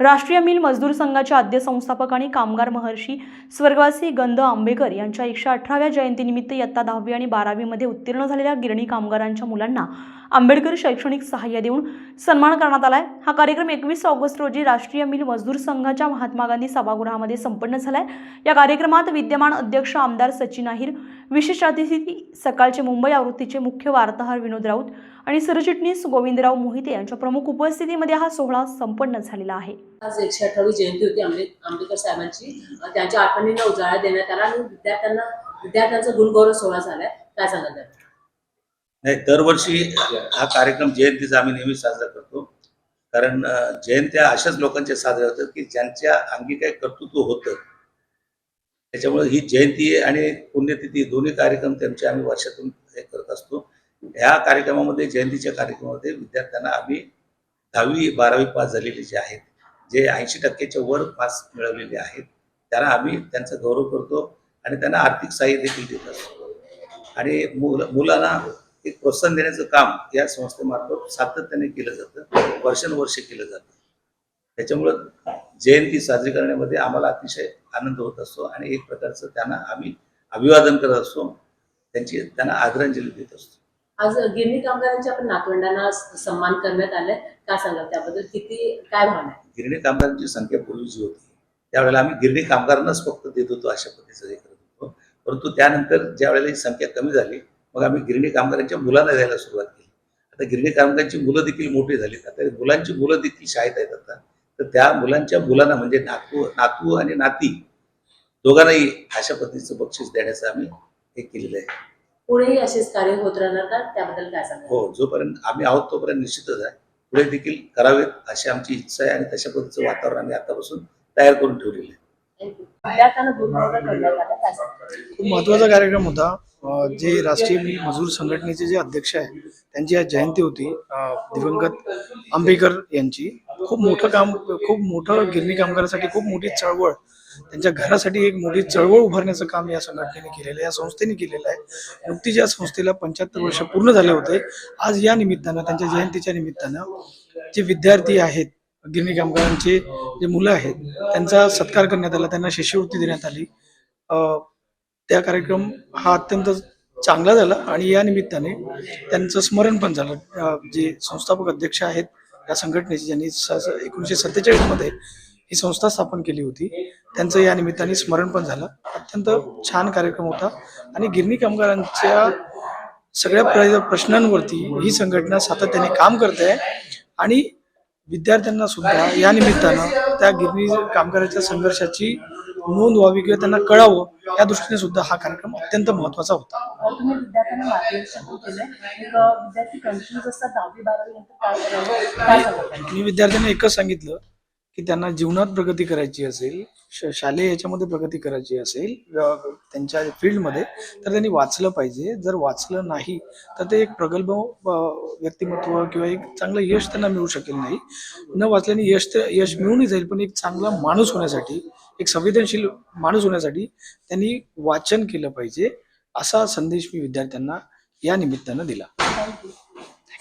राष्ट्रीय मिल मजदूर संघाचे आद्य संस्थापक आणि कामगार महर्षी स्वर्गवासी गंध आंबेकर यांच्या एकशे अठराव्या जयंतीनिमित्त इयत्ता दहावी आणि बारावीमध्ये उत्तीर्ण झालेल्या गिरणी कामगारांच्या मुलांना आंबेडकर शैक्षणिक सहाय्य देऊन सन्मान करण्यात आलाय. हा कार्यक्रम एकवीस ऑगस्ट रोजी राष्ट्रीय मिल मजदूर संघाच्या महात्मा गांधी सभागृहामध्ये संपन्न झालाय. या कार्यक्रमात विद्यमान अध्यक्ष आमदार सचिन अहिर विशेष अतिथी सकाळचे मुंबई आवृत्तीचे मुख्य वार्ताहर विनोद राऊत आणि सरचिटणीस गोविंदराव मोहिते यांच्या प्रमुख उपस्थितीमध्ये हा सोहळा संपन्न झालेला आहे. आज एकशे अठरावी जयंती होती आंबे आंबेडकर साहेबांची. त्यांच्या आठवणींना उजाळा देण्यात आला आणि विद्यार्थ्यांना विद्यार्थ्यांचा गुणगौरव सोहळा झालाय. काय सांगा त्यात? नाही दरवर्षी हा कार्यक्रम जयंतीचा आम्ही नेहमी साजरा करतो. कारण जयंत्या अशाच लोकांच्या साजऱ्या होतात की ज्यांच्या अंगी काही कर्तृत्व होतं. त्याच्यामुळे ही जयंती आणि पुण्यतिथी दोन्ही कार्यक्रम त्यांचे आम्ही वर्षातून हे करत असतो. ह्या कार्यक्रमामध्ये जयंतीच्या कार्यक्रमामध्ये विद्यार्थ्यांना आम्ही दहावी बारावी पास झालेले जे आहेत जे ऐंशी टक्क्याच्या वर पास मिळवलेले आहेत त्यांना आम्ही त्यांचा गौरव करतो आणि त्यांना आर्थिक सहाय्य देखील देत असतो. आणि मुल मुलांना एक प्रोत्साहन देण्याचं काम या संस्थेमार्फत सातत्याने केलं जातं वर्षानुवर्ष केलं जातं. त्याच्यामुळं जयंती साजरी करण्यामध्ये आम्हाला अतिशय आनंद होत असतो आणि एक प्रकारचं त्यांना आम्ही अभिवादन करत असतो त्यांची त्यांना आदरांजली देत असतो. आज गिरणी कामगारांच्या आपण नातवंडांना सन्मान करण्यात आलाय. काय सांगा त्याबद्दल? किती काय भावना आहे? गिरणी कामगारांची संख्या पूर्वीची होती. त्यावेळेला आम्ही गिरणी कामगारांनाच फक्त देत होतो अशा पद्धतीचं हे करत होतो. परंतु त्यानंतर ज्या वेळेला ही संख्या कमी झाली मग आम्ही गिरणी कामगारांच्या मुलांना द्यायला सुरुवात केली. आता गिरणी कामगारांची मुलं देखील मोठी झालीत. आता मुलांची मुलं देखील शाळेत आहेत आता. तर त्या मुलांच्या मुलांना म्हणजे नातू नातू आणि नाती दोघांनाही अशा पद्धतीचं बक्षीस देण्याचं आम्ही हे केलेलं आहे. पुढेही असेच कार्य होत राहणार का? त्याबद्दल काय सांगाल? हो जोपर्यंत आम्ही आहोत तोपर्यंत निश्चितच आहे. पुढे देखील करावेत अशी आमची इच्छा आहे आणि तशा पद्धतीचं वातावरण आम्ही आतापासून तयार करून ठेवलेलं आहे. खूप महत्त्वाचा कार्यक्रम होता. जे राष्ट्रीय मजूर संघटनेचे जे अध्यक्ष आहे त्यांची आज जयंती होती. दिवंगत आंबेडकर यांची. खूप मोठं काम खूप मोठं गिरणी कामगारासाठी खूप मोठी चळवळ त्यांच्या घरासाठी एक मोठी चळवळ उभारण्याचं काम या संघटनेने केलेलं आहे या संस्थेने केलेलं आहे. नुकतीच या संस्थेला पंच्याहत्तर वर्ष पूर्ण झाले होते. आज या निमित्तानं त्यांच्या जयंतीच्या निमित्तानं जे विद्यार्थी आहेत गिरणी कामगारांचे जे मुलं आहेत त्यांचा सत्कार करण्यात आला त्यांना शिष्यवृत्ती देण्यात आली. त्या कार्यक्रम हा अत्यंत चांगला झाला आणि या निमित्ताने त्यांचं स्मरण पण झालं. जे संस्थापक अध्यक्ष आहेत या संघटनेचे ज्यांनी एकोणीसशे सत्तेचाळीसमध्ये ही संस्था स्थापन केली होती. त्यांचं या निमित्ताने स्मरण पण झालं. अत्यंत छान कार्यक्रम होता. आणि गिरणी कामगारांच्या सगळ्या प्र- प्रश्नांवरती ही संघटना सातत्याने काम करते. आहे आणि विद्यार्थ्यांना सुद्धा या निमित्तानं त्या गिरणी कामगाराच्या संघर्षाची नोंद व्हावी किंवा त्यांना कळावं या दृष्टीने सुद्धा हा कार्यक्रम अत्यंत महत्त्वाचा होता? मी विद्यार्थ्यांना एकच सांगितलं. की त्यांना जीवनात प्रगती करायची असेल श- शालेय याच्यामध्ये प्रगती करायची असेल त्यांच्या फील्डमध्ये तर त्यांनी वाचलं पाहिजे. जर वाचलं नाही तर ते एक प्रगल्भ व्यक्तिमत्व किंवा एक चांगलं यश त्यांना मिळू शकेल नाही. न वाचल्याने यश तर यश मिळूनही जाईल पण एक चांगला माणूस होण्यासाठी एक संवेदनशील माणूस होण्यासाठी त्यांनी वाचन केलं पाहिजे असा संदेश मी विद्यार्थ्यांना या निमित्तानं दिला.